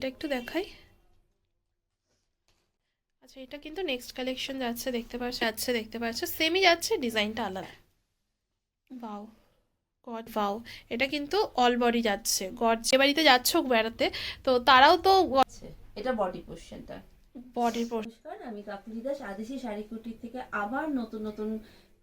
এটা একটু দেখাই। আচ্ছা এটা কিন্তু নেক্সট কালেকশন যাচ্ছে দেখতে পাচ্ছ যাচ্ছে দেখতে পাচ্ছ সেমই যাচ্ছে ডিজাইনটা আলাদা। বাও গড বাও এটা কিন্তু অল বডি যাচ্ছে। গড যে বাড়িতে যাচ্ছ বেড়াতে। তো তারাও তো এটা বডি পোর্শনটা বডি নমস্কার আমি কাকুলি দাস। আদেশি শাড়ি কুটির থেকে আবার নতুন নতুন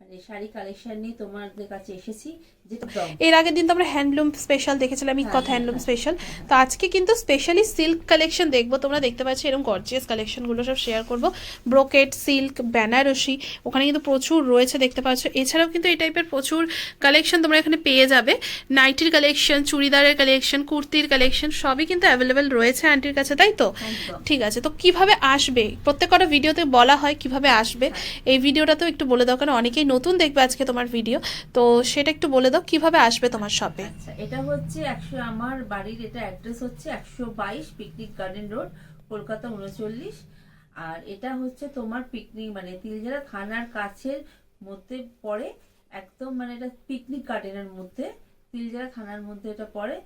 মানে শাড়ি কালেকশন নিয়ে তোমাদের কাছে এসেছি যেটা দম। এর আগের দিন তো আমরা হ্যান্ডলুম স্পেশাল দেখেছিলাম হ্যাঁ, কথা হ্যাঁ, হ্যান্ডলুম হ্যাঁ, স্পেশাল হ্যাঁ, তো আজকে কিন্তু স্পেশালি সিল্ক কালেকশন দেখব তোমরা দেখতে পাচ্ছ এরকম গর্জিয়াস কালেকশনগুলো সব শেয়ার করব। ব্রোকেট সিল্ক বেনারসি ওখানে কিন্তু প্রচুর রয়েছে দেখতে পাচ্ছ। এছাড়াও কিন্তু এই টাইপের প্রচুর কালেকশন তোমরা এখানে পেয়ে যাবে। নাইটির কালেকশন চুড়িদারের কালেকশন কুর্তির কালেকশন সবই কিন্তু অ্যাভেলেবেল রয়েছে আন্টির কাছে তাই তো? ঠিক আছে তো কীভাবে আসবে? প্রত্যেকটা ভিডিওতে বলা হয় কীভাবে আসবে। এই ভিডিওটা তো একটু বলে দাও কারণ অনেকেই নতুন দেখবে আজকে তোমার ভিডিও তো সেটা একটু বলে দাও, কীভাবে আসবে তোমার শপে আচ্ছা এটা হচ্ছে একশো, আমার বাড়ির এটা অ্যাড্রেস হচ্ছে একশো বাইশ পিকনিক গার্ডেন রোড কলকাতা উনচল্লিশ। আর এটা হচ্ছে তোমার পিকনিক মানে তিলজেলা থানার কাছের মধ্যে পড়ে, একদম মানে এটা পিকনিক গার্ডেনের মধ্যে, তিলজেলা থানার মধ্যে এটা পড়ে।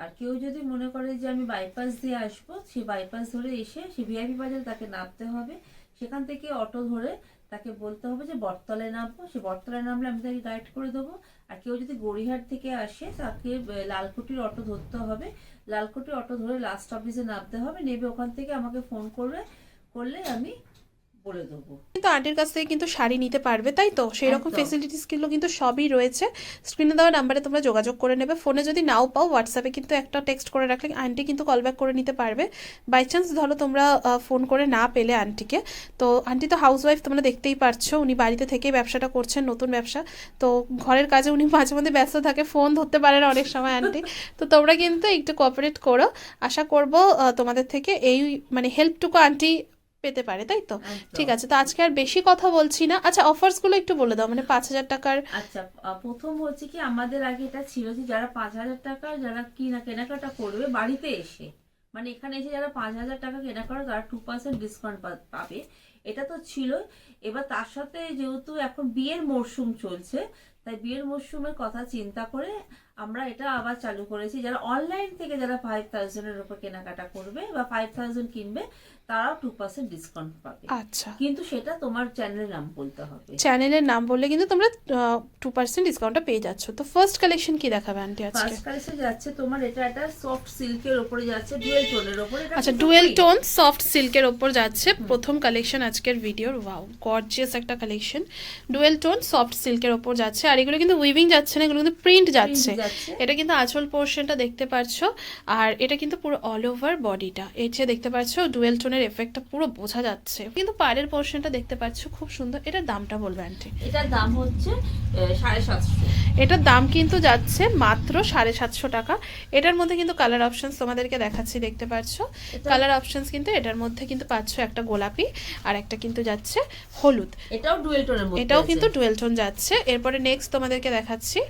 আর কেউ যদি মনে করে যে আমি বাইপাস দিয়ে আসব, সে বাইপাস ধরে এসে সে ভিআইপি বাজারে তাকে নামতে হবে। সেখান থেকে অটো ধরে তাকে বলতে হবে যে বটতলায় নামবো সে বটতলায় নামলে আমি তাকে গাইড করে দেবো। আর কেউ যদি গড়িহাট থেকে আসে, তাকে লালকুটির অটো ধরতে হবে। লালকুটির অটো ধরে লাস্ট অফিসে নামতে হবে। নেবে ওখান থেকে আমাকে ফোন করবে, করলে আমি বলে দেবো। কিন্তু আন্টির কাছ থেকে কিন্তু শাড়ি নিতে পারবে তাই তো? সেই রকম। ফেসিলিটিসগুলো কিন্তু সবই রয়েছে। স্ক্রিনে দেওয়া নাম্বারে তোমরা যোগাযোগ করে নেবে। ফোনে যদি নাও পাও হোয়াটসঅ্যাপে কিন্তু একটা টেক্সট করে রাখলে আন্টি কিন্তু কল ব্যাক করে নিতে পারবে। বাই চান্স ধরো তোমরা ফোন করে না পেলে আন্টিকে। তো আন্টি তো হাউস ওয়াইফ তোমরা দেখতেই পারছ উনি বাড়িতে থেকেই ব্যবসাটা করছেন নতুন ব্যবসা। তো ঘরের কাজে উনি মাঝে মধ্যে ব্যস্ত থাকে ফোন ধরতে পারে না অনেক সময় আন্টি। তো তোমরা কিন্তু একটু কোঅপারেট করো। আশা করব তোমাদের থেকে এই মানে হেল্পটুকু আন্টি পেতে পারে তাই তো? ঠিক আছে তো আজকে আর বেশি কথা বলছি না। আচ্ছা অফার্সগুলো একটু বলে দাও মানে পাঁচ হাজার টাকার আচ্ছা প্রথম হচ্ছে কি আমাদের আগে এটা ছিল যে যারা পাঁচ হাজার টাকা যারা কিনা কেনাকাটা করবে বাড়িতে এসে মানে এখানে এসে যারা পাঁচ হাজার টাকা কেনা করে তারা টু পার্সেন্ট ডিসকাউন্ট পাবে। এটা তো ছিল। এবার তার সাথে যেহেতু এখন বিয়ের মরশুম চলছে তাই বিয়ের মরশুমের কথা চিন্তা করে আমরা এটা আবার চালু করেছি। যারা অনলাইন থেকে যারা ফাইভ থাউজেন্ডের উপর কেনাকাটা করবে বা ফাইভ থাউজেন্ড কিনবে তারাও টু পার্সেন্ট ডিসকাউন্ট পাবে। আচ্ছা। কিন্তু সেটা তোমার চ্যানেলের নাম বলতে হবে। চ্যানেলের নাম বললে কিন্তু তোমরা টু পার্সেন্ট ডিসকাউন্টটা পেয়ে যাচ্ছ। তো ফার্স্ট কালেকশন কি দেখাবে আন্টি আজকে? ফার্স্ট কালেকশন যাচ্ছে তোমার এটা একটা সফট সিল্কের উপরে যাচ্ছে ডুয়েল টোনের উপরে আচ্ছা ডুয়েল টোন সফট সিল্কের ওপর যাচ্ছে প্রথম কালেকশন আজকের ভিডিওর ওয়াও গর্জিয়াস একটা কালেকশন ডুয়েল টোন সফট সিল্কের ওপর যাচ্ছে। আর এগুলো কিন্তু উইভিং যাচ্ছে না এগুলো কিন্তু প্রিন্ট যাচ্ছে। এটা কিন্তু আঁচল পোর্শনটা দেখতে পাচ্ছ আর এটা কিন্তু পুরো অল ওভার বডিটা এই যে দেখতে পাচ্ছ ডুয়েল টোনের এফেক্টটা পুরো বোঝা যাচ্ছে। কিন্তু পাড়ের পোর্শনটা দেখতে পাচ্ছ খুব সুন্দর। এটার দামটা বলবে আন্টি এটার দাম হচ্ছে সাড়ে সাতশো। এটার দাম কিন্তু যাচ্ছে মাত্র সাড়ে সাতশো টাকা। এটার মধ্যে কিন্তু কালার অপশনস তোমাদেরকে দেখাচ্ছি দেখতে পাচ্ছ? কালার অপশনস কিন্তু এটার মধ্যে কিন্তু পাচ্ছ একটা গোলাপি আর একটা কিন্তু যাচ্ছে হলুদ। এটাও ডুয়েল টোনের মধ্যে এটাও কিন্তু ডুয়েল টোন যাচ্ছে। এরপরে নেক্সট তোমাদেরকে দেখাচ্ছি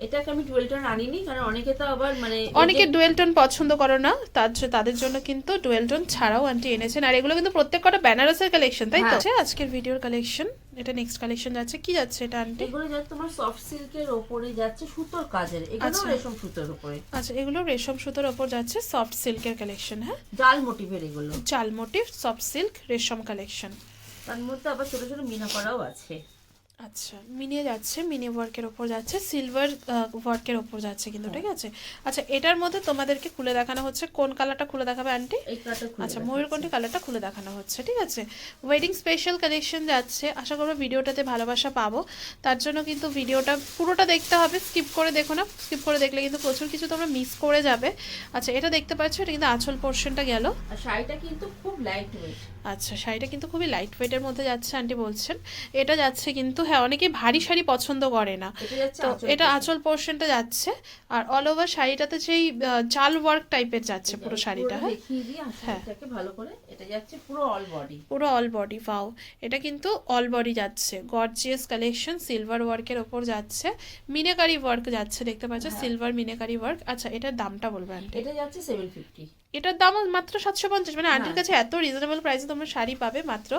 এটাকে আমি ডুয়েল টোন আনিনি কারণ অনেকে তো আবার মানে অনেকে ডুয়েল টোন পছন্দ করো না তার তাদের জন্য কিন্তু ডুয়েল টোন ছাড়াও আন্টি এনেছেন। আর এগুলো কিন্তু প্রত্যেক কটা বেনারসের কালেকশন তাই তো? হ্যাঁ। আচ্ছা, আজকের ভিডিওর কালেকশন এটা নেক্সট কালেকশন যাচ্ছে। কি যাচ্ছে এটা আন্টি এগুলো যাচ্ছে তোমার সফট সিল্কের ওপরে যাচ্ছে সুতোর কাজের এগুলো আচ্ছা। রেশম সুতোর উপরে আচ্ছা এগুলো রেশম সুতোর ওপর যাচ্ছে সফট সিল্কের কালেকশন হ্যাঁ? জাল মোটিভের এগুলো। চাল মোটিভ সফট সিল্ক রেশম কালেকশন তার মধ্যে আবার ছোট ছোট মিনা করাও আছে। আচ্ছা মিনিয়ে যাচ্ছে মিনি ওয়ার্কের ওপর যাচ্ছে সিলভার ওয়ার্কের ওপর যাচ্ছে কিন্তু ঠিক আছে? আচ্ছা এটার মধ্যে তোমাদেরকে খুলে দেখানো হচ্ছে কোন কালারটা খুলে দেখাবে আন্টি আচ্ছা। ময়ূরকণ্ঠী কালারটা খুলে দেখানো হচ্ছে ঠিক আছে? ওয়েডিং স্পেশাল কালেকশন যাচ্ছে আশা করব ভিডিওটাতে ভালোবাসা পাবো। তার জন্য কিন্তু ভিডিওটা পুরোটা দেখতে হবে স্কিপ করে দেখো না স্কিপ করে দেখলে কিন্তু প্রচুর কিছু তোমরা মিস করে যাবে। আচ্ছা এটা দেখতে পাচ্ছ এটা কিন্তু আঁচল পোর্শনটা গেল। শাড়িটা কিন্তু খুব লাইট ওয়েট আচ্ছা শাড়িটা কিন্তু খুবই লাইট ওয়েটের মধ্যে যাচ্ছে আন্টি বলছেন। এটা যাচ্ছে কিন্তু হ্যাঁ অনেকে ভারী শাড়ি পছন্দ করে না। তো এটা। আঁচল পোর্শনটা যাচ্ছে। আর অল ওভার শাড়িটাতে সেই জাল ওয়ার্ক টাইপের যাচ্ছে পুরো শাড়িটা হ্যাঁ? হ্যাঁ। ভালো করে। এটা যাচ্ছে পুরো অল বডি পুরো অল বডি ফাও এটা কিন্তু অল বডি যাচ্ছে। গর্জিয়াস কালেকশন সিলভার ওয়ার্কের ওপর যাচ্ছে। মিনেকারি ওয়ার্ক যাচ্ছে দেখতে পাচ্ছ। সিলভার মিনেকারি ওয়ার্ক আচ্ছা এটার দামটা বলবেন এটা যাচ্ছে সেভেন ফিফটি এটার দাম মাত্র সাতশো পঞ্চাশ। মানে আন্টির। কাছে এত রিজনেবল প্রাইসে তোমরা শাড়ি পাবে মাত্র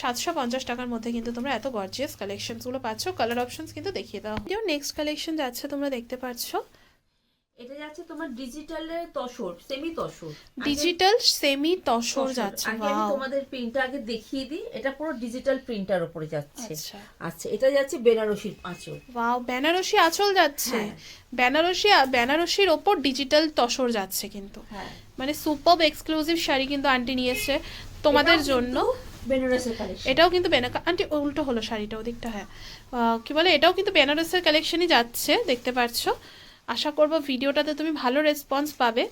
সাতশো পঞ্চাশ টাকার মধ্যে কিন্তু তোমরা এত গর্জিয়াস কালেকশনসগুলো পাচ্ছ। কালার অপশনস কিন্তু দেখিয়ে দাও নেক্সট কালেকশন যাচ্ছে তোমরা দেখতে পাচ্ছ। এটা যাচ্ছে তোমার ডিজিটালের tussar semi tussar digital semi tussar. যাচ্ছে আগে আমি তোমাদের প্রিন্টটা আগে দেখিয়ে দিই এটা পুরো ডিজিটাল প্রিন্টার উপরে যাচ্ছে। আচ্ছা। আচ্ছা এটা যাচ্ছে বেনারসির আঁচল। ওয়াও বেনারসি আঁচল যাচ্ছে। হ্যাঁ। বেনারসি বেনারসির ওপর ডিজিটাল তসর যাচ্ছে কিন্তু। হ্যাঁ। মানে সুপার এক্সক্লুসিভ শাড়ি কিন্তু আন্টি নিয়েছে তোমাদের জন্য। বেনারসের কালেকশন এটাও কিন্তু বেনাকা আন্টি উল্টো হলো শাড়িটা ওদিকটা হ্যাঁ। কি বলে? এটাও কিন্তু বেনারসের কালেকশনই যাচ্ছে দেখতে পাচ্ছ আশা করব ভিডিওটাতে তুমি ভালো রেসপন্স পাবে।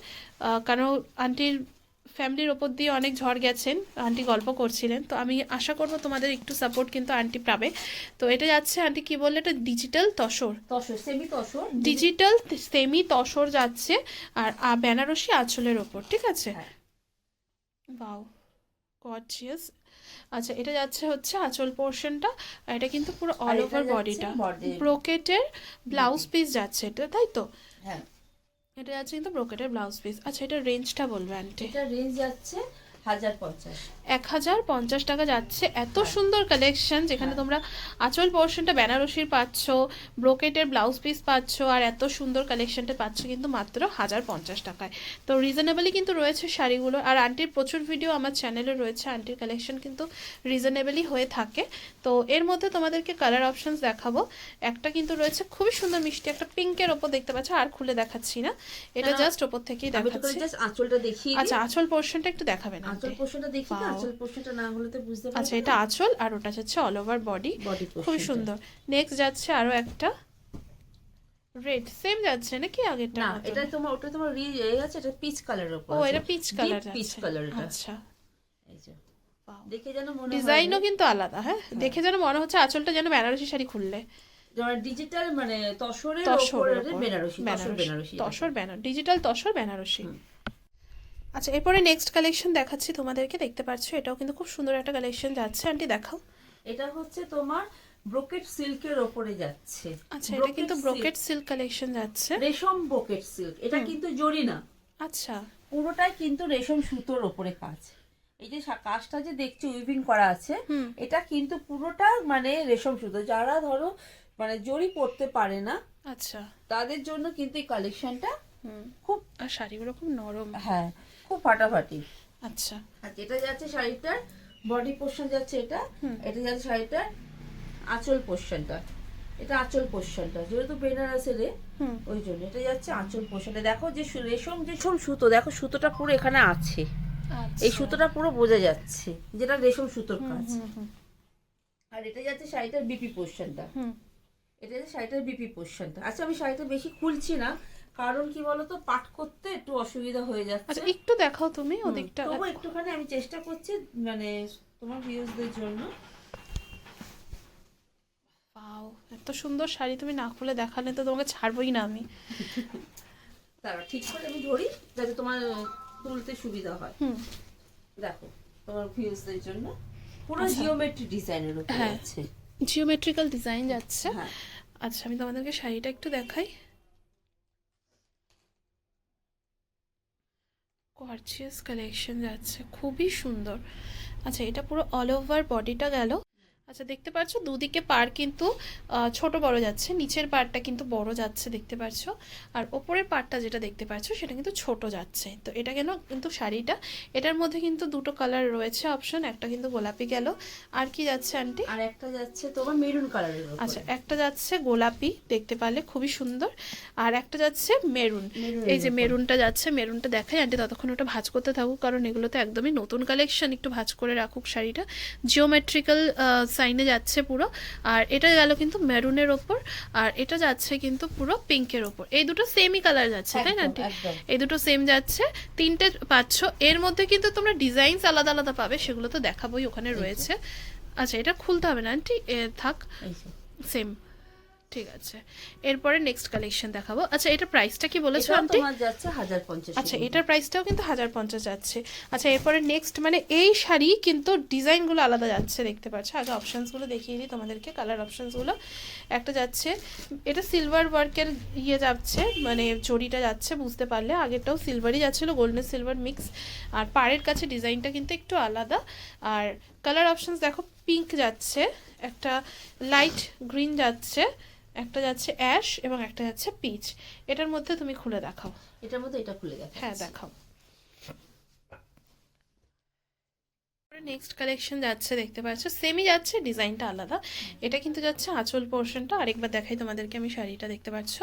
কারণ আন্টির ফ্যামিলির ওপর দিয়ে অনেক ঝড় গেছেন আন্টি গল্প করছিলেন। তো আমি আশা করব তোমাদের একটু সাপোর্ট কিন্তু আন্টি পাবে। তো এটা যাচ্ছে আন্টি কি বললে? এটা digital tussar. Tussar semi tussar digital semi tussar যাচ্ছে আর বেনারসি আঁচলের ওপর ঠিক আছে? হ্যাঁ। বাও গর্জিয়াস আচ্ছা এটা যাচ্ছে হচ্ছে আঁচল পোর্শনটা আর এটা কিন্তু পুরো অল ওভার বডিটা ব্রোকেটের ব্লাউজ পিস যাচ্ছে এটা তাই তো? হ্যাঁ। এটা যাচ্ছে কিন্তু ব্রোকেটের ব্লাউজ পিস আচ্ছা এটা রেঞ্জটা বলবেন আন্টি এটা রেঞ্জ যাচ্ছে হাজার পঞ্চাশ। এক হাজার পঞ্চাশ টাকা যাচ্ছে। এত সুন্দর কালেকশন যেখানে হ্যাঁ। তোমরা আঁচল পোর্শনটা বেনারসির পাচ্ছ ব্রোকেটের ব্লাউজ পিস পাচ্ছ আর এত সুন্দর কালেকশনটা পাচ্ছ কিন্তু মাত্র হাজার পঞ্চাশ টাকায়। তো রিজনেবলই কিন্তু রয়েছে শাড়িগুলো। আর আন্টির প্রচুর ভিডিও আমার চ্যানেলে রয়েছে। আন্টির কালেকশন কিন্তু রিজনেবলই হয়ে থাকে। তো এর মধ্যে তোমাদেরকে কালার অপশনস দেখাবো। একটা কিন্তু রয়েছে খুবই সুন্দর মিষ্টি একটা পিঙ্কের ওপর দেখতে পাচ্ছ আর খুলে দেখাচ্ছি না। এটা জাস্ট ওপর থেকেই দেখাচ্ছি। আঁচলটা দেখিয়ে আচ্ছা আঁচল পোর্শনটা একটু দেখাবেন আঁচল পোর্শনটা দেখি. আঁচল পোর্শনটা না হলে তো বুঝতে আচ্ছা এটা আঁচল আর ওটা হচ্ছে অল ওভার বডি খুবই সুন্দর। নেক্সট যাচ্ছে আরও একটা। রেড সেম যাচ্ছে নাকি আগেরটা না এটা তোমার ওটা তোমার রি এই আছে এটা পিচ কালারের উপর ও এটা পিচ কালার যাচ্ছে color এটা। আচ্ছা। এই যে। দেখে যেন মনে ডিজাইনও কিন্তু আলাদা হ্যাঁ? দেখে যেন মনে হচ্ছে আঁচলটা যেন বেনারসি শাড়ি খুললে। ডিজিটাল মানে তসরের বেনারসি তসর বেনারসি। বেনারসি তসর বেনার ডিজিটাল তসর বেনারসি। আচ্ছা এরপরে নেক্সট কালেকশন দেখাচ্ছি তোমাদেরকে দেখতে পাচ্ছ এটাও কিন্তু খুব সুন্দর একটা কালেকশন যাচ্ছে। আন্টি দেখাও। এটা হচ্ছে তোমার ব্রোকেট সিল্কের ওপরে যাচ্ছে। আচ্ছা এটা কিন্তু ব্রোকেট সিল্ক কালেকশন যাচ্ছে। রেশম ব্রোকেট সিল্ক এটা কিন্তু জরি না আচ্ছা। পুরোটাই কিন্তু রেশম সুতোর ওপরে কাজ। এই যে কাজটা যে দেখছি উইভিং করা আছে এটা কিন্তু পুরোটা মানে রেশম সুতো। যারা ধরো মানে জরি পড়তে পারে না আচ্ছা। তাদের জন্য কিন্তু এই কালেকশনটা খুব আর শাড়িগুলো খুব নরম। হ্যাঁ। খুব ফাটাফাটি। আচ্ছা। আর যেটা যাচ্ছে শাড়িটার বডি পোর্শন যাচ্ছে এটা এটা যাচ্ছে শাড়িটার আঁচল পোর্শনটা এটা আঁচল পোর্শনটা যেহেতু বেনারসের এ, হুম। ওই জন্য। এটা যাচ্ছে আঁচল পোর্শনটা দেখো যে রেশম যে সব সুতো দেখো সুতোটা পুরো এখানে আছে। এই সুতোটা পুরো বোঝা যাচ্ছে যেটা রেশম সুতোর কাজ। আর এটা যাচ্ছে শাড়িটার বিপি পোর্শনটা এটা যাচ্ছে শাড়িটার বিপি পোর্শনটা আচ্ছা আমি শাড়িটা বেশি খুলছি না। কারণ কি বলতো পাঠ করতে একটু অসুবিধা হয়ে যাচ্ছে। আচ্ছা একটু দেখাও তুমি ওদিকটা তবু একটুখানি আমি চেষ্টা করছি মানে তোমার ভিউজদের জন্য। পাও এত সুন্দর শাড়ি তুমি না খুলে দেখালে তো তোমাকে ছাড়বোই না আমি। তারা ঠিক করে আমি ধরি যাতে তোমার তুলতে সুবিধা হয়। হুম। দেখো তোমার ভিউজদের জন্য। পুরো আচ্ছা। জিওমেট্রি ডিজাইনের উপর। আছে। জিওমেট্রিক্যাল ডিজাইন যাচ্ছে। হ্যাঁ। আচ্ছা আমি তোমাদেরকে শাড়িটা একটু দেখাই। গর্জিয়াস কালেকশন যাচ্ছে খুবই সুন্দর। আচ্ছা এটা পুরো অল ওভার বডিটা গেল। আচ্ছা দেখতে পাচ্ছ দুদিকে পার কিন্তু ছোট বড় যাচ্ছে নিচের পার্টটা কিন্তু বড় যাচ্ছে দেখতে পাচ্ছ আর ওপরের পার্টটা যেটা দেখতে পাচ্ছ সেটা কিন্তু ছোট যাচ্ছে। তো এটা কেন কিন্তু শাড়িটা এটার মধ্যে কিন্তু দুটো কালার রয়েছে অপশন একটা কিন্তু গোলাপি গেল আর কি যাচ্ছে আন্টি আর একটা যাচ্ছে তোমার মেরুন কালারের উপর। আচ্ছা একটা যাচ্ছে গোলাপি দেখতে পারলে খুবই সুন্দর আর একটা যাচ্ছে মেরুন এই যে মেরুনটা যাচ্ছে মেরুনটা দেখাই আন্টি ততক্ষণ ওটা ভাঁজ করতে থাকুক কারণ এগুলো তো একদমই নতুন কালেকশন একটু ভাঁজ করে রাখুক শাড়িটা। জিওমেট্রিক্যাল সাইনে যাচ্ছে পুরো আর এটা গেল কিন্তু মেরুনের ওপর আর এটা যাচ্ছে কিন্তু পুরো পিঙ্কের ওপর। এই দুটো সেমই কালার যাচ্ছে তাই না আন্টি? এই দুটো সেম যাচ্ছে তিনটে পাচ্ছ। এর মধ্যে কিন্তু তোমরা ডিজাইনস আলাদা আলাদা পাবে সেগুলো তো দেখাবোই ওখানে রয়েছে। আচ্ছা এটা খুলতে হবে না আন্টি? থাক। সেম ঠিক আছে। এরপরে নেক্সট কালেকশন দেখাবো। আচ্ছা এটা প্রাইসটা কি বলেছ আন্টি? তোমার যাচ্ছে হাজার পঞ্চাশ আচ্ছা এটার প্রাইসটাও কিন্তু হাজার পঞ্চাশ যাচ্ছে। আচ্ছা এরপরে নেক্সট মানে এই শাড়ি কিন্তু ডিজাইনগুলো আলাদা যাচ্ছে দেখতে পাচ্ছ? আগে অপশানসগুলো দেখিয়ে দিই তোমাদেরকে কালার অপশানসগুলো একটা যাচ্ছে এটা সিলভার ওয়ার্কের ইয়ে যাচ্ছে মানে জড়িটা যাচ্ছে বুঝতে পারলে। আগেরটাও সিলভারই যাচ্ছিল গোল্ডেন সিলভার মিক্স আর পাড়ের কাছে ডিজাইনটা কিন্তু একটু আলাদা। আর কালার অপশানস দেখো পিঙ্ক যাচ্ছে একটা লাইট গ্রিন যাচ্ছে। একটা যাচ্ছে অ্যাশ এবং একটা যাচ্ছে পিচ এটার মধ্যে তুমি খুলে দেখাও। এটার মধ্যে এটা খুলে দেখা হ্যাঁ দেখাও। নেক্সট কালেকশন যাচ্ছে দেখতে পাচ্ছ? সেমই যাচ্ছে ডিজাইনটা আলাদা। এটা কিন্তু যাচ্ছে আঁচল পোর্শনটা আরেকবার দেখাই তোমাদেরকে আমি শাড়িটা দেখতে পাচ্ছ?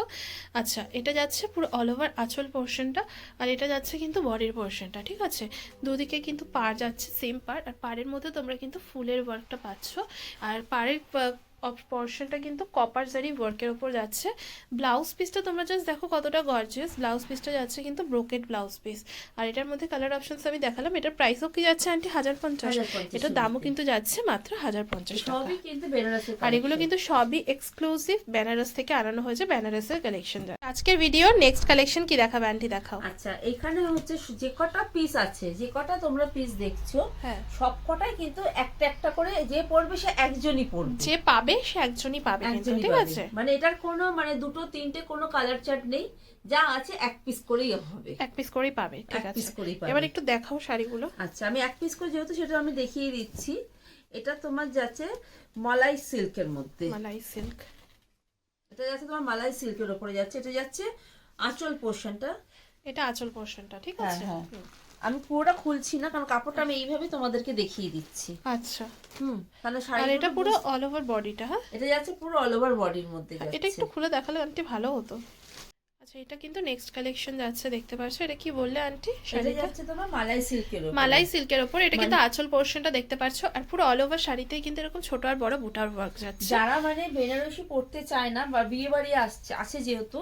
আচ্ছা এটা যাচ্ছে পুরো অল ওভার আঁচল পোর্শনটা আর এটা যাচ্ছে কিন্তু বডির পোর্শনটা ঠিক আছে? দুদিকে কিন্তু পার যাচ্ছে সেম পার আর পাড়ের মধ্যে তোমরা কিন্তু ফুলের ওয়ার্কটা পাচ্ছ। আর পাড়ের পোর্শনটা কিন্তু কপার জারি ওয়ার্কের ওপর যাচ্ছে। ব্লাউজ পিসটা তোমরা জাস্ট দেখো কতটা গর্জিয়াস ব্লাউজ পিসটা যাচ্ছে কিন্তু ব্রোকেড ব্লাউজ পিস আর এটার মধ্যে কালার অপশনস আমি দেখালাম। এটার প্রাইসও কি যাচ্ছে আন্টি হাজার পঞ্চাশ। 1050 এটার দামও কিন্তু যাচ্ছে মাত্র হাজার পঞ্চাশ আর এগুলো কিন্তু সবই এক্সক্লুসিভ বেনারস থেকে আনানো হয়েছে বেনারসের কালেকশন আজকের ভিডিও নেক্সট কালেকশন কি দেখাবে আন্টি দেখাও। আচ্ছা এখানে হচ্ছে যে কটা পিস আছে যে কটা তোমরা পিস দেখছ হ্যাঁ। সব কটাই কিন্তু একটা একটা করে যে পড়বে সে একজনই পড়বে যে পাবে সে একজনই পাবে কিন্তু ঠিক আছে? মানে এটার কোনো মানে দুটো তিনটে কোনো কালার চার্ট নেই। যা আছে এক পিস করেই হবে। এক পিস করেই পাবে ঠিক আছে। পাবে। এবার একটু দেখাও শাড়িগুলো। আচ্ছা আমি এক পিস করে যেহেতু সেটা আমি দেখিয়ে দিচ্ছি এটা তোমার যাচ্ছে মালাই সিল্কের মধ্যে। মালাই সিল্ক। এটা যাচ্ছে তোমার মালাই সিল্কের উপরে যাচ্ছে। এটা যাচ্ছে আঁচল পোর্শনটা এটা আঁচল পোর্শনটা ঠিক হ্যাঁ, আছে? হ্যাঁ। আমি পুরোটা খুলছি না কারণ কাপড়টা আমি এইভাবে তোমাদেরকে দেখিয়ে দিচ্ছি। আচ্ছা। হুম তাহলে শাড়ি আর এটা পুরো অল ওভার বডিটা হ্যাঁ? এটা যাচ্ছে পুরো অল ওভার বডির মধ্যে যাচ্ছে এটা একটু খুলে দেখালে আন্টি ভালো হতো। আচ্ছা এটা কিন্তু নেক্সট কালেকশন যাচ্ছে দেখতে পাচ্ছ এটা কি বললে আন্টি শাড়িটা? যাচ্ছে তোমার মালাই সিল্কের উপরে। মালাই সিল্কের ওপর এটা কিন্তু মানে- আঁচল পোর্শনটা দেখতে পাচ্ছ আর পুরো অল ওভার শাড়িতেই কিন্তু এরকম ছোট আর বড় বুটার ওয়ার্ক যাচ্ছে। যারা মানে বেনারসি পড়তে চায় না বা বিয়ে বাড়ি আসছে আছে যেহেতু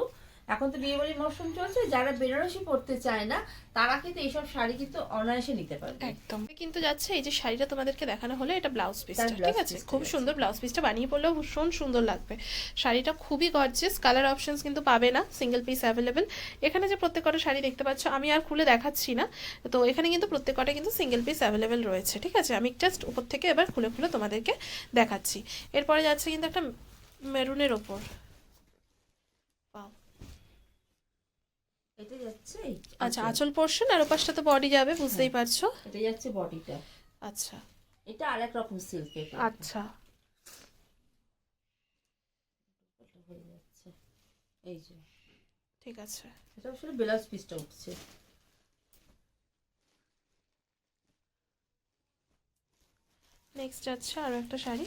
এখন তো বিয়ে বাড়ির মরশুম চলছে যারা বেনারসি পড়তে চায় না তারা কিন্তু এইসব শাড়ি কিন্তু অনায়াসে নিতে পারবে। একদম। কিন্তু যাচ্ছে এই যে শাড়িটা তোমাদেরকে দেখানো হলো এটা ব্লাউজ পিসটা তার ঠিক আছে? খুব সুন্দর ব্লাউজ পিসটা বানিয়ে পড়লেও ভীষণ সুন্দর লাগবে। শাড়িটা খুবই গর্জিয়াস কালার অপশনস কিন্তু পাবে না সিঙ্গেল পিস অ্যাভেলেবেল এখানে যে প্রত্যেক কটা শাড়ি দেখতে পাচ্ছ আমি আর খুলে দেখাচ্ছি না। তো এখানে কিন্তু প্রত্যেক কটা কিন্তু সিঙ্গেল পিস অ্যাভেলেবেল রয়েছে ঠিক আছে? আমি জাস্ট উপর থেকে এবার খুলে খুলে তোমাদেরকে দেখাচ্ছি। এরপরে যাচ্ছে কিন্তু একটা মেরুনের ওপর। এটা যাচ্ছে আচ্ছা আঁচল। পোর্শন আর ওপাশটা তো বডি যাবে বুঝতেই পারছ? এটা যাচ্ছে বডিটা আচ্ছা। এটা আরেক রকম সিল্কের আচ্ছা। হয়ে যাচ্ছে। এই যে। ঠিক আছে। এটা আসলে ব্লাউজ পিসটা উঠছে। নেক্সট যাচ্ছে আরও একটা শাড়ি।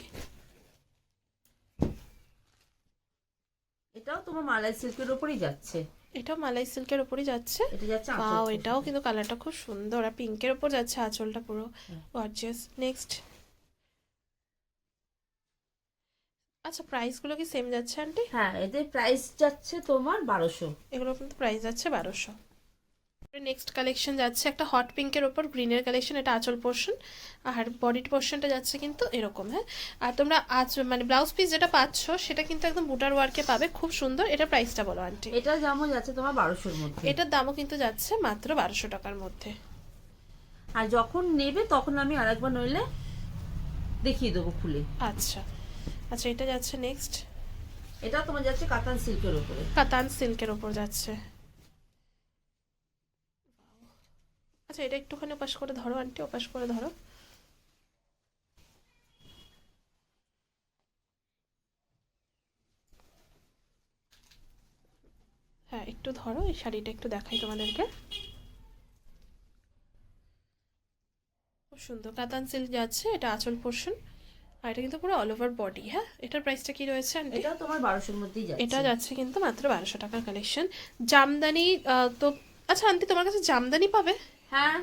এটাও তোমার মালাই সিল্কের উপরেই যাচ্ছে। এটাও মালাই সিল্কের উপরই যাচ্ছে। এটা ওয়াও এটাও কিন্তু কালারটা খুব সুন্দর। আর পিঙ্কের উপর যাচ্ছে আঁচলটা পুরো। গর্জিয়াস নেক্সট আচ্ছা প্রাইসগুলো কি সেম যাচ্ছে আন্টি হ্যাঁ এদের প্রাইস যাচ্ছে তোমার বারোশো। এগুলো কিন্তু প্রাইস যাচ্ছে বারোশো। নেক্সট কালেকশন যাচ্ছে একটা হট পিঙ্কের ওপর গ্রিনের কালেকশন এটা আঁচল পোর্শন আর বডির পোর্শনটা যাচ্ছে কিন্তু এরকম হ্যাঁ? আর তোমরা আজ মানে ব্লাউজ পিস যেটা পাচ্ছ সেটা কিন্তু একদম বুটার ওয়ার্কে পাবে খুব সুন্দর। এটা প্রাইসটা বলো আন্টি এটা যেমন যাচ্ছে তোমার বারোশোর মধ্যে। এটার দামও কিন্তু যাচ্ছে মাত্র বারোশো টাকার মধ্যে। আর যখন নেবে তখন আমি আরেকবার নইলে দেখিয়ে দেবো খুলে। আচ্ছা। আচ্ছা এটা যাচ্ছে নেক্সট এটা তোমার যাচ্ছে কাতান সিল্কের উপরে। কাতান সিল্কের ওপর যাচ্ছে। আচ্ছা এটা একটুখানি ওপাশ করে ধরো আন্টি ওপাশ করে ধরো। হ্যাঁ একটু ধরো এই শাড়িটা একটু দেখাই তোমাদেরকে। খুব সুন্দর। কাতান সিল্ক যাচ্ছে এটা আঁচল পোর্শন আর এটা কিন্তু পুরো অল ওভার বডি হ্যাঁ? এটার প্রাইসটা কি রয়েছে আন্টি? এটাও তোমার বারোশোর মধ্যেই যাচ্ছে। এটা যাচ্ছে কিন্তু মাত্র বারোশো টাকার কালেকশন জামদানি তো আচ্ছা আন্টি তোমার কাছে জামদানি পাবে? হ্যাঁ।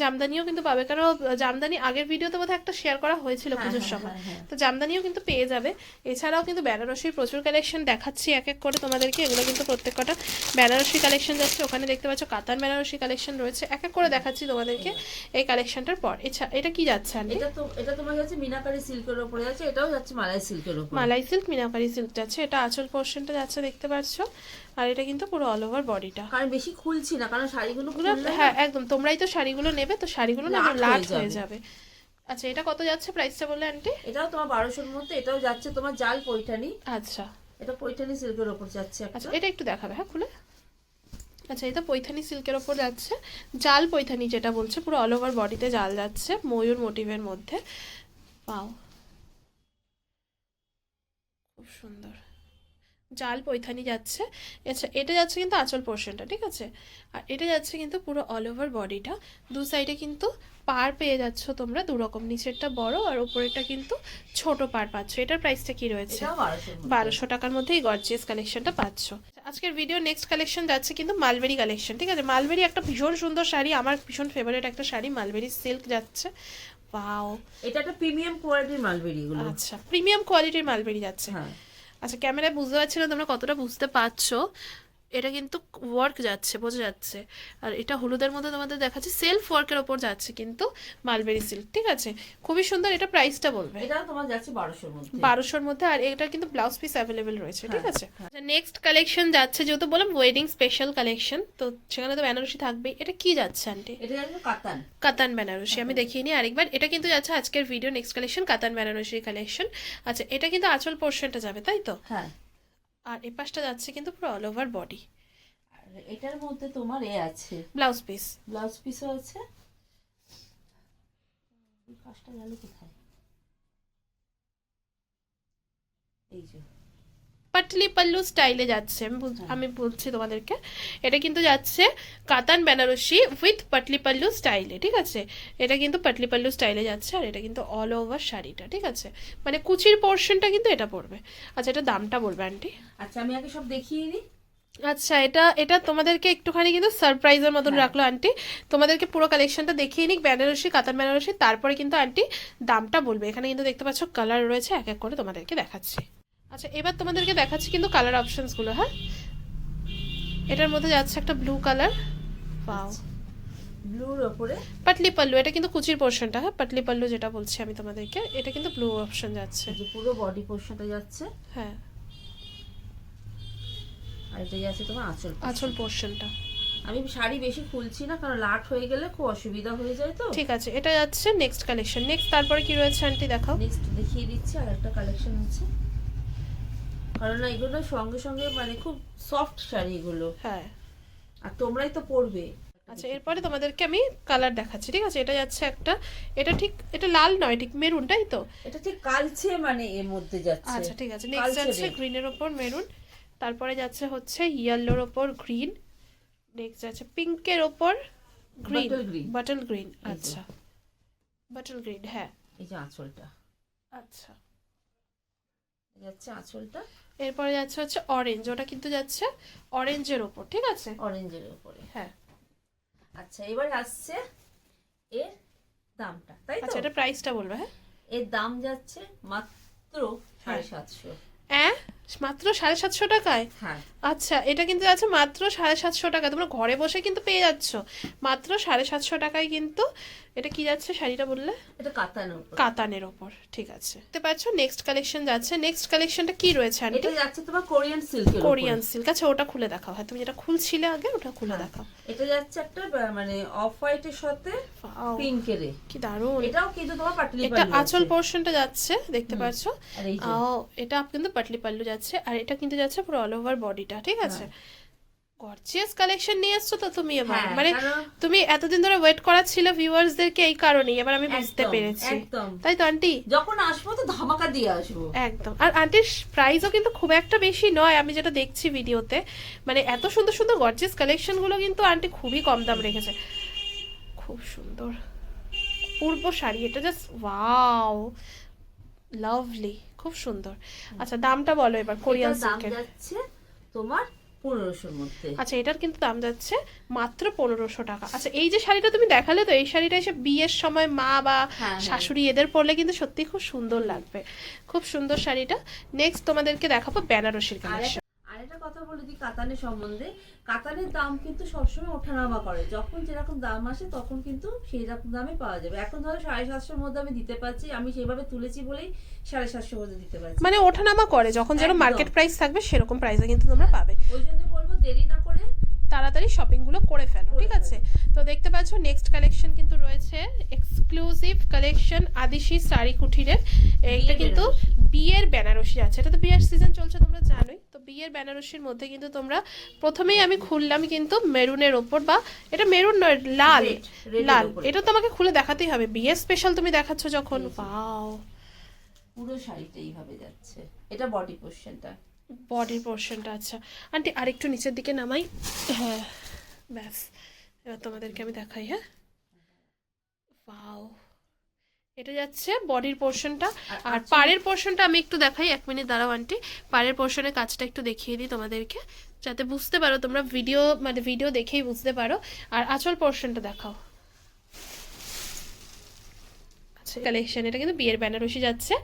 জামদানিও কিন্তু পাবে। কারণ জামদানি আগের ভিডিওতে বোধহয় একটা শেয়ার করা হয়েছিল হ্যাঁ, পুজোর হ্যাঁ, সময়। হ্যাঁ। তো জামদানিও কিন্তু পেয়ে যাবে। এছাড়াও কিন্তু বেনারসির প্রচুর কালেকশন দেখাচ্ছি এক এক করে তোমাদেরকে। এগুলো কিন্তু প্রত্যেকটা বেনারসি কালেকশন যাচ্ছে। ওখানে দেখতে পাচ্ছ কাতান বেনারসি কালেকশন রয়েছে। এক এক করে দেখাচ্ছি তোমাদেরকে এই কালেকশনটার পর। এছাড়া এটা কি যাচ্ছে এটা তো এটা তোমার যাচ্ছে মিনাকারি সিল্কের উপরে যাচ্ছে। এটাও যাচ্ছে মালাই সিল্কের উপরে মালাই সিল্ক মিনাকারি সিল্ক যাচ্ছে। এটা আঁচল পোর্শনটা যাচ্ছে দেখতে পাচ্ছ। আর এটা কিন্তু পুরো অল ওভার বডিটা কারণ বেশি খুলছি না কারণ শাড়িগুলো হ্যাঁ একদম। তোমরাই তো শাড়িগুলো নেবে তো শাড়িগুলো না লাট হয়ে যাবে। আচ্ছা এটা কত যাচ্ছে প্রাইসটা বললে আন্টি এটাও তোমার বারোশোর মধ্যে এটাও যাচ্ছে তোমার জাল পৈঠানি। আচ্ছা। এটা পৈঠানি সিল্কের উপর যাচ্ছে আচ্ছা এটা একটু দেখাবে হ্যাঁ খুলে। আচ্ছা এটা পৈথানি সিল্কের ওপর যাচ্ছে। জাল পৈথানি যেটা বলছে পুরো অল ওভার বডিতে জাল যাচ্ছে ময়ূর মোটিভের মধ্যে। পাও খুব সুন্দর। জাল পৈথানি যাচ্ছে। আচ্ছা এটা যাচ্ছে কিন্তু আঁচল পোর্শনটা ঠিক আছে? আর এটা যাচ্ছে কিন্তু পুরো অল ওভার বডিটা দু সাইডে কিন্তু পার পেয়ে যাচ্ছ তোমরা দু রকম। নিচেরটা বড় আর উপরেরটা কিন্তু ছোট পার পাচ্ছ। এটার প্রাইসটা কি রয়েছে? বারোশো টাকার মধ্যে এই গর্জিয়াস কালেকশনটা পাচ্ছ। আজকের ভিডিও নেক্সট কালেকশন যাচ্ছে কিন্তু মালবেরি কালেকশন ঠিক আছে? মালবেরি একটা ভীষণ সুন্দর শাড়ি আমার ভীষণ ফেভারিট একটা শাড়ি মালবেরি সিল্ক যাচ্ছে। ওয়াও এটা একটা প্রিমিয়াম কোয়ালিটির মালবেরি আচ্ছা প্রিমিয়াম কোয়ালিটির মালবেরি যাচ্ছে। হ্যাঁ। আচ্ছা ক্যামেরায় বুঝতে পারছি না তোমরা কতটা বুঝতে পারছ। এটা কিন্তু ওয়ার্ক যাচ্ছে বোঝা যাচ্ছে। আর এটা হলুদের মধ্যে তোমাদের দেখাচ্ছে সেলফ ওয়ার্কের ওপর যাচ্ছে কিন্তু মালবেরি সিল্ক ঠিক আছে? খুবই সুন্দর এটা প্রাইসটা বলবে। এটাও তোমার যাচ্ছে বারোশোর মধ্যে। বারোশোর মধ্যে আর এটা কিন্তু ব্লাউজ পিস অ্যাভেলেবেল রয়েছে ঠিক হ্যাঁ, আছে? নেক্সট কালেকশন যাচ্ছে যেহেতু বললাম ওয়েডিং স্পেশাল কালেকশন তো সেখানে তো বেনারসি থাকবেই এটা কি যাচ্ছে আন্টি? এটা যাচ্ছে কাতান। কাতান বেনারসি আমি দেখিয়ে নিই আরেকবার। এটা কিন্তু যাচ্ছে আজকের ভিডিও নেক্সট কালেকশন কাতান বেনারসি কালেকশন আচ্ছা এটা কিন্তু আঁচল পোর্শনটা যাবে তাই তো? হ্যাঁ। আর এ পাশটা যাচ্ছে কিন্তু পুরো অল ওভার বডি আর এটার মধ্যে তোমার এ আছে। ব্লাউজ পিস ব্লাউজ পিসও আছে। এই কাজটা গেল কোথায়? এই যে। পাটলি পাল্লু স্টাইলে যাচ্ছে। আমি বুঝ- আমি বলছি তোমাদেরকে। এটা কিন্তু যাচ্ছে কাতান বেনারসি উইথ পাটলি পাল্লু স্টাইলে ঠিক আছে? এটা কিন্তু পাটলি পাল্লু স্টাইলে যাচ্ছে আর এটা কিন্তু অল ওভার শাড়িটা ঠিক আছে? মানে কুচির পোর্শনটা কিন্তু এটা পড়বে। আচ্ছা এটা দামটা বলবে আন্টি আচ্ছা আমি আগে সব দেখিয়ে নিই আচ্ছা এটা এটা তোমাদেরকে একটুখানি কিন্তু সারপ্রাইজের মতন হ্যাঁ। রাখল আন্টি তোমাদেরকে পুরো কালেকশনটা দেখিয়ে নিক বেনারসি কাতান বেনারসি তারপরে কিন্তু আন্টি দামটা বলবে। এখানে কিন্তু দেখতে পাচ্ছ কালার রয়েছে এক এক করে তোমাদেরকে দেখাচ্ছি। আচ্ছা এবার তোমাদেরকে দেখাচ্ছি কিন্তু কালার অপশনসগুলো হ্যাঁ? এটার মধ্যে যাচ্ছে একটা ব্লু কালার পাও ব্লুর ওপরে? পাটলি পাল্লু এটা কিন্তু কুচির পোর্শনটা হ্যাঁ? পাটলি পাল্লু যেটা বলছি আমি তোমাদেরকে এটা কিন্তু ব্লু অপশন যাচ্ছে। যে পুরো বডি পোর্শনটা যাচ্ছে। হ্যাঁ। আর এটা যাচ্ছে তোমার আঁচল। আঁচল পোর্শনটা আমি শাড়ি বেশি খুলছি না কারণ লাট হয়ে গেলে খুব অসুবিধা হয়ে যায় তো। ঠিক আছে এটা যাচ্ছে নেক্সট কালেকশন নেক্সট তারপরে কি রয়েছে আন্টি দেখাও। নেক্সট দেখিয়ে দিচ্ছি আর একটা কালেকশন আছে কারণ এগুলো সঙ্গে সঙ্গে মানে খুব সফট শাড়ি এগুলো। হ্যাঁ। আর তোমরাই তো পরবে। আচ্ছা এরপরে তোমাদেরকে আমি কালার দেখাচ্ছি ঠিক আছে? এটা যাচ্ছে একটা এটা ঠিক এটা লাল নয় ঠিক মেরুন তাই তো? এটা ঠিক কালচে মানে এর মধ্যে যাচ্ছে। আচ্ছা ঠিক আছে। নেক্সট যাচ্ছে red। গ্রিনের ওপর মেরুন তারপরে যাচ্ছে হচ্ছে ইয়েলোর ওপর গ্রিন নেক্সট যাচ্ছে পিঙ্কের ওপর গ্রিন বাটল গ্রিন আচ্ছা। বাটল গ্রিন হ্যাঁ। এই যে আঁচলটা। আচ্ছা। যাচ্ছে আঁচলটা। এরপরে যাচ্ছে হচ্ছে অরেঞ্জ ওটা কিন্তু যাচ্ছে অরেঞ্জের ওপর ঠিক আছে? অরেঞ্জের উপরে। হ্যাঁ। আচ্ছা এবার আসছে এর দামটা তাই তো? আচ্ছা এটা প্রাইসটা বলবে হ্যাঁ? এর দাম যাচ্ছে মাত্র সাড়ে সাতশো। অ্যাঁ? মাত্র সাড়ে সাতশো টাকায়? হ্যাঁ। আচ্ছা এটা কিন্তু আছে মাত্র সাড়ে সাতশো টাকা তোমরা ঘরে বসে কিন্তু পেয়ে যাচ্ছ। মাত্র সাড়ে সাতশো টাকায় কিন্তু এটা কি যাচ্ছে শাড়িটা বললে? এটা কাতানোর উপর। কাতানের ওপর ঠিক আছে। দেখতে পাচ্ছ নেক্সট কালেকশন যাচ্ছে। নেক্সট কালেকশনটা কি রয়েছে আন্টি? এটা যাচ্ছে তোমার কোরিয়ান সিল্কের কোরিয়ান সিল্ক আচ্ছা ওটা খুলে দেখাও। হ্যাঁ তুমি যেটা খুলছিলে আগে ওটা খুলে হ্যাঁ। দেখাও। এটা যাচ্ছে একটা মানে অফ হোয়াইটের সাথে পিঙ্কের কি দারুণ। এটাও কিন্তু তোমার পাটলি এটা আঁচল পোর্শনটা যাচ্ছে দেখতে পাচ্ছ। আর এটা কিন্তু পাটলি পাল্লু যাচ্ছে আর এটা কিন্তু যাচ্ছে পুরো অল ওভার বডিটা ঠিক আছে? গর্জিয়াস কালেকশন নিয়ে এসছো তো তুমি এবার। হ্যাঁ, মানে তুমি এতদিন ধরে ওয়েট করাচ্ছিল ভিউয়ার্সদেরকে এই কারণেই এবার আমি বুঝতে পেরেছি। তাই তো আন্টি যখন আসব তো ধামাকা দিয়ে আসব। একদম। আর আন্টির প্রাইসও কিন্তু খুব একটা বেশি নয় আমি যেটা দেখছি ভিডিওতে মানে এত সুন্দর সুন্দর গর্জিয়াস কালেকশনগুলো কিন্তু আন্টি খুবই কম দাম রেখেছে। খুব সুন্দর। পূর্ব শাড়ি এটা জাস্ট ওয়াও লাভলি খুব সুন্দর। আচ্ছা দামটা বলো এবার কোরিয়ান সিল্কের তোমার পনেরোশোর মধ্যে। আচ্ছা এটার কিন্তু দাম যাচ্ছে মাত্র পনেরোশো টাকা। আচ্ছা এই যে শাড়িটা তুমি দেখালে তো এই শাড়িটা এসে বিয়ের সময় মা বা হ্যাঁ। শাশুড়ি এদের পরলে কিন্তু সত্যি খুব সুন্দর লাগবে। খুব সুন্দর শাড়িটা। নেক্সট তোমাদেরকে দেখাবো বেনারসির কালেকশন। একটা- আর একটা কথা বলে দিই কাতানের সম্বন্ধে। কাতানের দাম কিন্তু সবসময় ওঠানামা করে। যখন যেরকম দাম আসে তখন কিন্তু সেই রকম দামে পাওয়া যাবে। এখন ধরো সাড়ে সাতশোর মধ্যে আমি দিতে পারছি আমি সেইভাবে তুলেছি বলেই সাড়ে সাতশোর মধ্যে দিতে পারছি। মানে ওঠানামা করে যখন যেরকম মার্কেট প্রাইস থাকবে সেরকম প্রাইসে কিন্তু তোমরা পাবে। ওই জন্য বলব দেরি না করে তাড়াতাড়ি শপিংগুলো করে ফেলো ঠিক আছে? তো দেখতে পাচ্ছ নেক্সট কালেকশন কিন্তু রয়েছে এক্সক্লুসিভ কালেকশন আদিশি শাড়ি কুঠিরের বিয়ের কিন্তু বিয়ের বেনারসি আছে। এটা তো বিয়ের সিজন চলছে তোমরা জানোই। বিয়ের বেনারসির মধ্যে কিন্তু তোমরা প্রথমেই আমি খুললাম কিন্তু মেরুনের ওপর বা এটা মেরুন নয় লাল লাল। এটা তোমাকে খুলে দেখাতেই হবে। বিয়ের স্পেশাল তুমি দেখাচ্ছ যখন। জি। পুরো শাড়িটা এইভাবে যাচ্ছে। এটা বডি পোর্শনটা বডির পোর্শনটা আচ্ছা। আন্টি আরেকটু নিচের দিকে নামাই। হ্যাঁ ব্যাস। এবার তোমাদেরকে আমি দেখাই হ্যাঁ। ওয়াও এটা যাচ্ছে বডির পোর্শনটা। আর পাড়ের পোর্শনটা আমি একটু দেখাই এক মিনিট দাঁড়াও আন্টি। পাড়ের পোর্শনের কাজটা একটু দেখিয়ে দিই তোমাদেরকে যাতে বুঝতে পারো তোমরা ভিডিও মানে ভিডিও দেখেই বুঝতে পারো। আর আচল পোর্শনটা দেখাও। আচ্ছা কালেকশন এটা কিন্তু বিয়ের বেনারসি যাচ্ছে।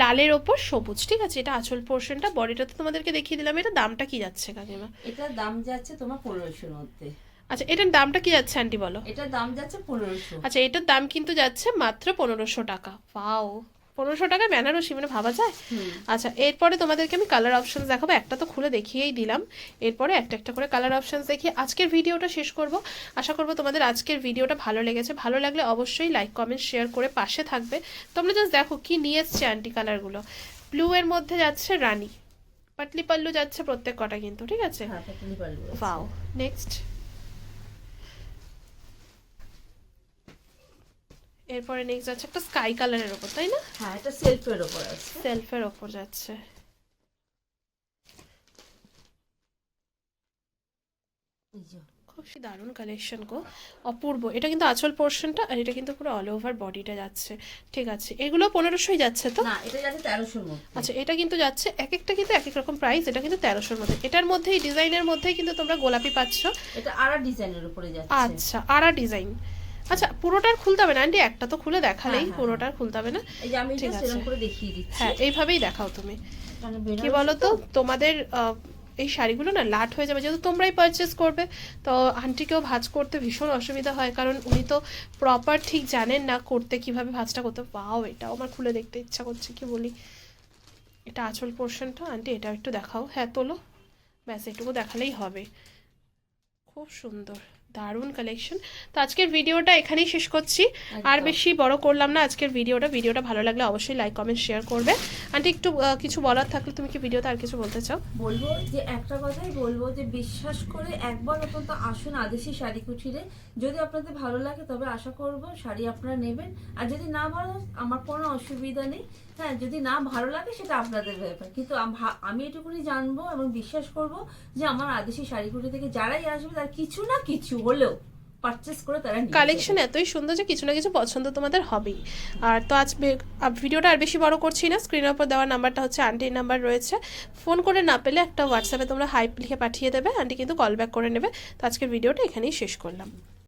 লালের ওপর সবুজ ঠিক আছে? এটা আঁচল পোর্শনটা বডিটা তো তোমাদেরকে দেখিয়ে দিলাম। এটা দামটা কি যাচ্ছে কাকিমা? এটার দাম যাচ্ছে তোমার পনেরোশোর মধ্যে। আচ্ছা এটার দামটা কি যাচ্ছে আন্টি বলো? এটার দাম যাচ্ছে পনেরোশো। আচ্ছা এটার দাম কিন্তু যাচ্ছে মাত্র পনেরোশো টাকা। পাও পনেরোশো টাকা বেনারসি মানে ভাবা যায়? আচ্ছা এরপরে তোমাদেরকে আমি কালার অপশনস দেখাবো। একটা তো খুলে দেখিয়েই দিলাম। এরপরে একটা একটা করে কালার অপশনস দেখিয়ে আজকের ভিডিওটা শেষ করব। আশা করব তোমাদের আজকের ভিডিওটা ভালো লেগেছে। ভালো লাগলে অবশ্যই লাইক কমেন্ট শেয়ার করে পাশে থাকবে। তোমরা জাস্ট দেখো কি নিয়ে এসছে আন্টি কালারগুলো ব্লু এর মধ্যে যাচ্ছে রানী। পাটলি পাল্লু যাচ্ছে প্রত্যেক কটা কিন্তু ঠিক আছে? হ্যাঁ আছে। নেক্সট এরপরে নেক্সট যাচ্ছে একটা স্কাই কালারের ওপর তাই না? হ্যাঁ এটা সেলফের ওপর আছে। সেলফের ওপর যাচ্ছে। খুব দারুণ কালেকশন গো। অপূর্ব। এটা কিন্তু আঁচল পোর্শনটা আর এটা কিন্তু পুরো অল ওভার বডিটা যাচ্ছে। ঠিক আছে। এগুলো পনেরোশোই যাচ্ছে তো? না এটা যাচ্ছে তেরোশোর মধ্যে। আচ্ছা এটা কিন্তু যাচ্ছে এক একটা কিন্তু এক এক রকম প্রাইস এটা কিন্তু তেরোশোর মধ্যে। এটার মধ্যেই ডিজাইনের মধ্যেই কিন্তু তোমরা গোলাপি পাচ্ছ। এটা আড়া ডিজাইনের উপরে যাচ্ছে। আচ্ছা আরা ডিজাইন আচ্ছা পুরোটার খুলতে হবে না আন্টি একটা তো খুলে দেখালেই হ্যাঁ, পুরোটার খুলতে হবে না? এই যে আমি ঠিক আছে। করে দেখিয়ে দিচ্ছি। হ্যাঁ এইভাবেই দেখাও তুমি। কি বলো তো? তোমাদের এই শাড়িগুলো না লাট হয়ে যাবে যেহেতু তোমরাই পারচেস করবে তো আন্টিকেও ভাঁজ করতে ভীষণ অসুবিধা হয় কারণ উনি তো প্রপার ঠিক জানেন না করতে কীভাবে ভাঁজটা করতে। পাও এটাও আমার খুলে দেখতে ইচ্ছা করছে কি বলি? এটা আঁচল পোর্শনটা আন্টি এটাও একটু দেখাও। হ্যাঁ তোলো। ব্যাস এটুকু দেখালেই হবে। খুব সুন্দর। দারুণ কালেকশন তো আজকের ভিডিওটা এখানেই শেষ করছি। আর বেশি বড় করলাম না আজকের ভিডিওটা ভিডিওটা ভালো লাগলে অবশ্যই লাইক কমেন্ট শেয়ার করবে। আন্টি একটু কিছু বলার থাকলে তুমি কি ভিডিওতে আর কিছু বলতে চাও? বলব যে একটা কথাই বলব যে বিশ্বাস করে একবার অন্তত আসুন আদেশি শাড়ি কুঠিরে যদি আপনাদের ভালো লাগে তবে আশা করব শাড়ি আপনারা নেবেন। আর যদি না ভালো আমার কোনো অসুবিধা নেই। হ্যাঁ যদি না ভালো লাগে সেটা আপনাদের ব্যাপার। কিন্তু আমি এটুকুনি জানব এবং বিশ্বাস করব যে আমার আদেশি শাড়ি কুঠি থেকে যারাই আসবে তার কিছু না কিছু হলেও কালেকশন এতই সুন্দর যে কিছু না কিছু পছন্দ তোমাদের হবেই। আর তো আজ ভিডিওটা আর বেশি বড় করছি না। স্ক্রিনের উপর দেওয়া নাম্বারটা হচ্ছে আন্টির নাম্বার রয়েছে। ফোন করে না পেলে একটা হোয়াটসঅ্যাপে তোমরা হাইপ লিখে পাঠিয়ে দেবে। আন্টি কিন্তু কল ব্যাক করে নেবে। তো আজকের ভিডিওটা এখানেই শেষ করলাম।